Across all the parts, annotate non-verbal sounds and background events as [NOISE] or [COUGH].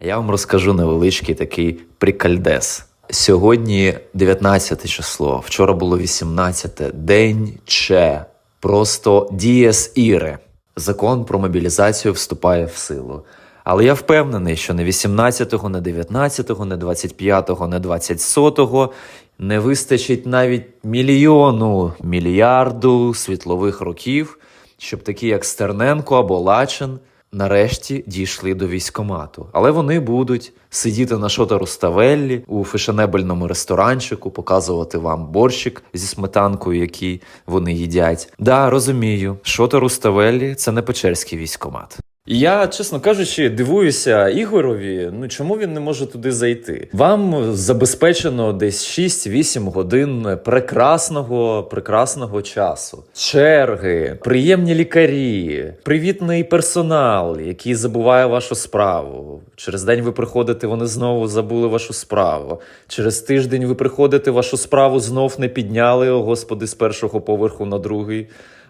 Я вам розкажу невеличкий такий прикальдес. Сьогодні 19 число, вчора було 18, день Че. Просто дієс іре. Закон про мобілізацію вступає в силу. Але я впевнений, що не 18-го, не 19-го, не 25-го, не 20-сотого не вистачить навіть мільйону, мільярду світлових років, щоб такі, як Стерненко або Лачин, нарешті дійшли до військомату. Але вони будуть сидіти на шота Руставеллі у фешенебельному ресторанчику, показувати вам борщик зі сметанкою, який вони їдять. Да, розумію, шота Руставеллі це не Печерський військомат. Я, чесно кажучи, дивуюся Ігорові. Ну чому він не може туди зайти? Вам забезпечено десь 6-8 годин прекрасного, прекрасного часу. Черги, приємні лікарі, привітний персонал, який забуває вашу справу. Через день ви приходите, вони знову забули вашу справу. Через тиждень ви приходите, вашу справу знов не підняли, о господи, з першого поверху на другий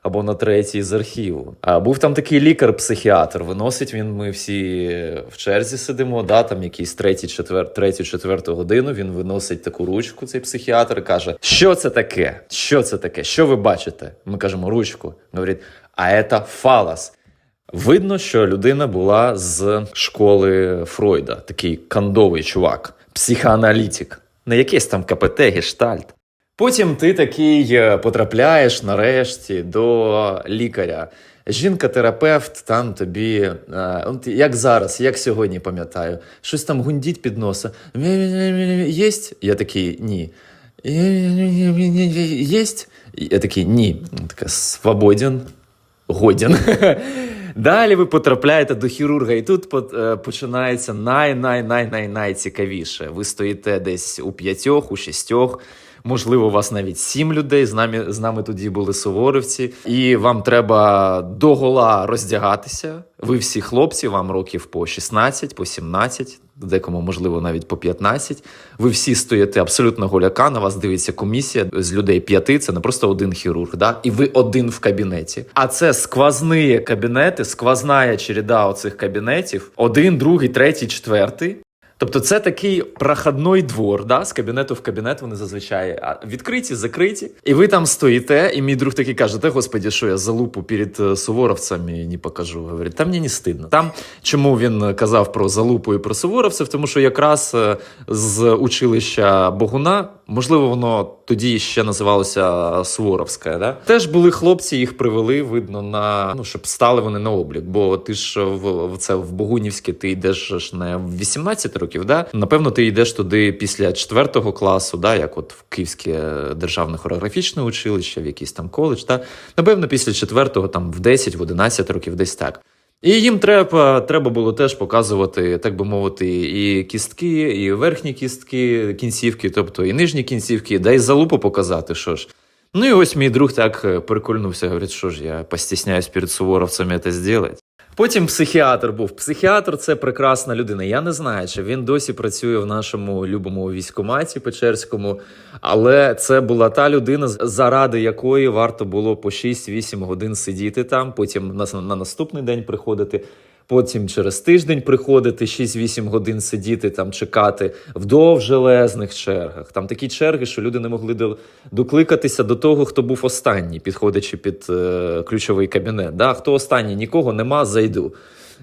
або на третій з архіву. А був там такий лікар-психіатр. Виносить він. Ми всі в черзі сидимо. Да, там якийсь третій, четвер, третю, четверту годину. Він виносить таку ручку. Цей психіатр і каже: Що це таке? Що це таке? Що ви бачите? Ми кажемо ручку. Говорить, а це фалас. Видно, що людина була з школи Фройда, такий кандовий чувак, психоаналітик, не якийсь там КПТ, гештальт. Потім ти такий е, потрапляєш нарешті до лікаря. Жінка-терапевт там тобі, е, от як зараз, як сьогодні пам'ятаю, щось там гундіть під носа. Єсть? Я такий ні. Єсть? Я такий ні. Така свободен, годен. [LAUGHS] Далі ви потрапляєте до хірурга, і тут е, починається най-най-най-най-найцікавіше. Ви стоїте десь у п'ятьох, у шістьох. Можливо, у вас навіть сім людей. З нами з нами тоді були суворовці, і вам треба догола роздягатися. Ви всі хлопці, вам років по 16, по 17, декому, можливо, навіть по 15. Ви всі стоїте абсолютно голяка. На вас дивиться комісія з людей п'яти. Це не просто один хірург, да? і ви один в кабінеті. А це сквозні кабінети, сквозна череда оцих кабінетів: один, другий, третій, четвертий. Тобто це такий проходний двор, да? з кабінету в кабінет вони зазвичай відкриті, закриті. І ви там стоїте, і мій друг такий каже: Та господі, що я залупу перед е, суворовцями не покажу. Говорить, там мені не стидно. Там чому він казав про залупу і про суворовців? Тому що якраз е, з училища Богуна, можливо, воно тоді ще називалося Суворовське, да? теж були хлопці, їх привели, видно, на ну, щоб стали вони на облік. Бо ти ж в, в це в Богунівське ти йдеш ж не в 18 років, да? Напевно, ти йдеш туди після 4 класу, да? як от в Київське державне хореографічне училище, в якийсь там коледж. Да? Напевно, після 4 там в 10, в 11 років, десь так. І їм треба, треба було теж показувати, так би мовити, і кістки, і верхні кістки, кінцівки, тобто і нижні кінцівки, да й залупу показати, що ж. Ну і ось мій друг так е, прикольнувся, говорить, що ж я постісняюсь перед суворовцями це зробити. Потім психіатр був. Психіатр це прекрасна людина. Я не знаю, чи він досі працює в нашому любому військкоматі Печерському, але це була та людина, заради якої варто було по 6-8 годин сидіти там, потім на, на наступний день приходити. Потім через тиждень приходити 6-8 годин сидіти там, чекати в довжелезних чергах. Там такі черги, що люди не могли докликатися до того, хто був останній, підходячи під е, ключовий кабінет. Да? Хто останній? Нікого нема, зайду.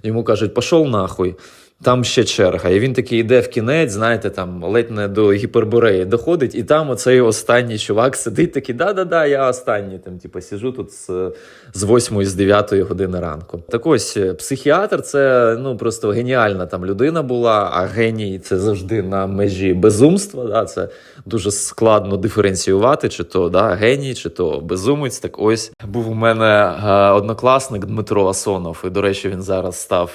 Йому кажуть, пішов нахуй. Там ще черга. І він такий йде в кінець, знаєте, там ледь не до гіпербореї доходить, і там оцей останній чувак сидить такий, да-да-да, я останній. Там, типу, сижу тут з, з 8 з 9 години ранку. Так ось е, психіатр це ну просто геніальна там людина була, а геній це завжди на межі безумства. Да? Це дуже складно диференціювати, чи то да, геній, чи то безумець. Так ось був у мене е, однокласник Дмитро Асонов, і до речі, він зараз став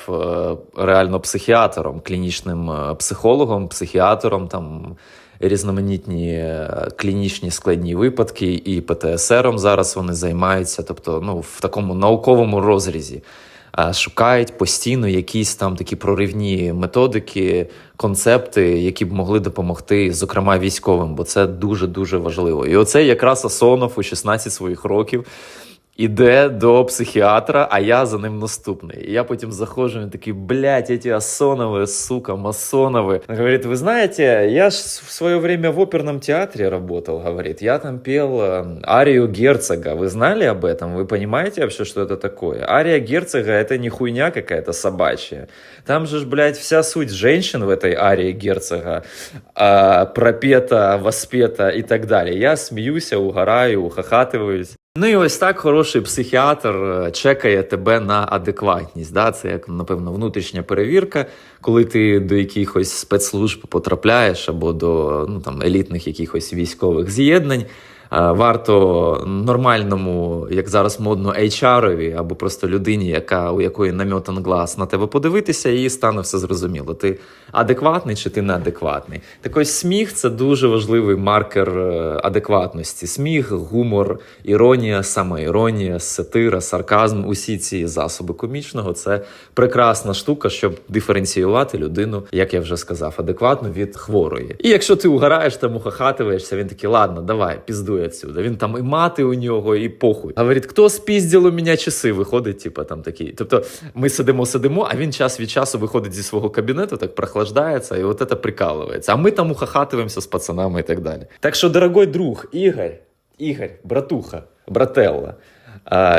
е, реально психіатром, клінічним е, психологом, психіатром там. Різноманітні е, клінічні складні випадки, і ПТСРом зараз вони займаються, тобто ну, в такому науковому розрізі. Е, Шукають постійно якісь там такі проривні методики, концепти, які б могли допомогти, зокрема військовим, бо це дуже дуже важливо. І оце якраз Асонов у 16 своїх років. іде до психіатра, а я за ним наступний. І я потім заходжу, він такий, блядь, эти Асоновы, сука, масоновы. Он говорит, вы знаете, я ж в свое время в оперном театре работал, говорит. Я там пел э, арию Герцога. Вы знали об этом? Вы понимаете вообще, что это такое? Ария Герцога — это не хуйня какая-то собачья. Там же, ж, блядь, вся суть женщин в этой арии Герцога а, пропета, воспета і так далі. Я сміюся, угораю, ухахативаюсь. Ну і ось так хороший психіатр е, чекає тебе на адекватність. Да? Це як, напевно, внутрішня перевірка, коли ти до якихось спецслужб потрапляєш або до ну, там, елітних якихось військових з'єднань. Варто нормальному, як зараз модно, HR-ові або просто людині, яка у якої намьотан глаз на тебе подивитися, і стане все зрозуміло. Ти адекватний чи ти неадекватний. Так ось сміх це дуже важливий маркер е, адекватності. Сміх, гумор, іронія, самоіронія, сатира, сарказм усі ці засоби комічного це прекрасна штука, щоб диференціювати людину, як я вже сказав, адекватно від хворої. І якщо ти угораєш там ухахативаєшся, він такий, ладно, давай, піздуй отсюда. Він там і мати у нього, і похуй. Говорить, хто спізділ у мене часи? Виходить, типа там такий. Тобто ми сидимо, сидимо, а він час від часу виходить зі свого кабінету, так прохлаждається, і от це прикалується. А ми там ухахатуємося з пацанами і так далі. Так що, дорогой друг, Ігор, Ігор, братуха, брателла,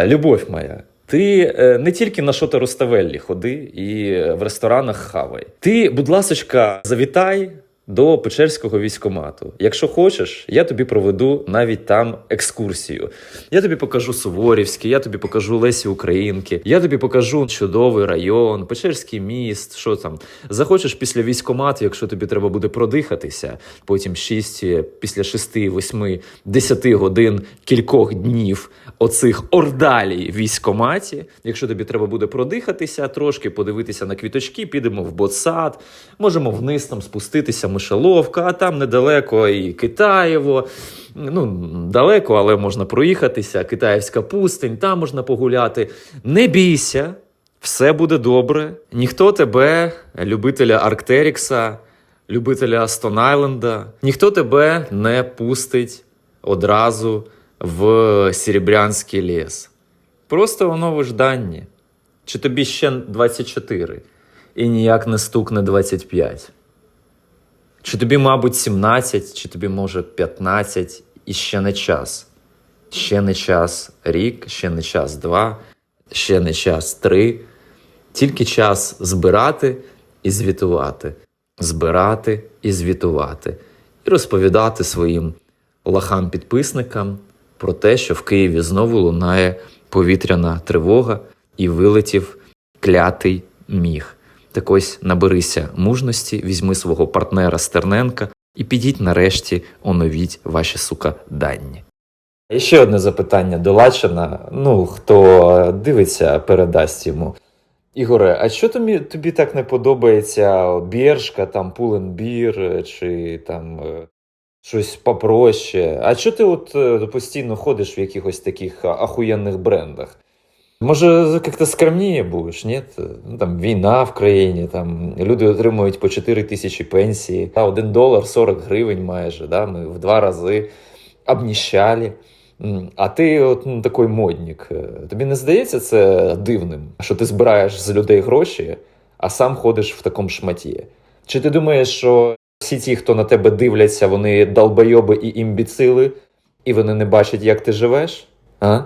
любов моя. Ти е, не тільки на Шота Руставеллі ходи і в ресторанах хавай. Ти, будь ласочка, завітай до Печерського військомату. Якщо хочеш, я тобі проведу навіть там екскурсію. Я тобі покажу Суворівський, я тобі покажу Лесі Українки, я тобі покажу чудовий район, Печерський міст. Що там? Захочеш після військомату, якщо тобі треба буде продихатися, потім 6, після 6, 8, 10 годин, кількох днів оцих ордалій військоматі. Якщо тобі треба буде продихатися, трошки подивитися на квіточки, підемо в ботсад, можемо вниз там спуститися, мишеловка, а там недалеко і Китаєво. Ну, далеко, але можна проїхатися. Китаївська пустинь, там можна погуляти. Не бійся, все буде добре. Ніхто тебе, любителя Арктерікса, любителя Стон Айленда, ніхто тебе не пустить одразу в Серебрянський ліс. Просто воно в ожданні. Чи тобі ще 24 і ніяк не стукне 25? Чи тобі, мабуть, 17, чи тобі, може, 15, і ще не час. Ще не час рік, ще не час два, ще не час три. Тільки час збирати і звітувати, збирати і звітувати, і розповідати своїм лахам-підписникам про те, що в Києві знову лунає повітряна тривога і вилетів клятий міг. Так ось наберися мужності, візьми свого партнера Стерненка і підіть нарешті оновіть ваші сука дані. І ще одне запитання до Лачина. Ну, хто дивиться, передасть йому. Ігоре, а що тобі, тобі так не подобається Біршка, там Пуленбір чи там е, щось попроще? А що ти от е, постійно ходиш в якихось таких ахуєнних брендах? Може, як-то скромніше будеш, ні? Ну, там війна в країні, там люди отримують по 4 тисячі пенсії, а 1 долар 40 гривень майже. Да? Ми в два рази обніщали. А ти от ну, такий модник. Е, Тобі не здається це дивним, що ти збираєш з людей гроші, а сам ходиш в такому шматі? Чи ти думаєш, що всі ті, хто на тебе дивляться, вони долбойоби і імбіцили, і вони не бачать, як ти живеш? А?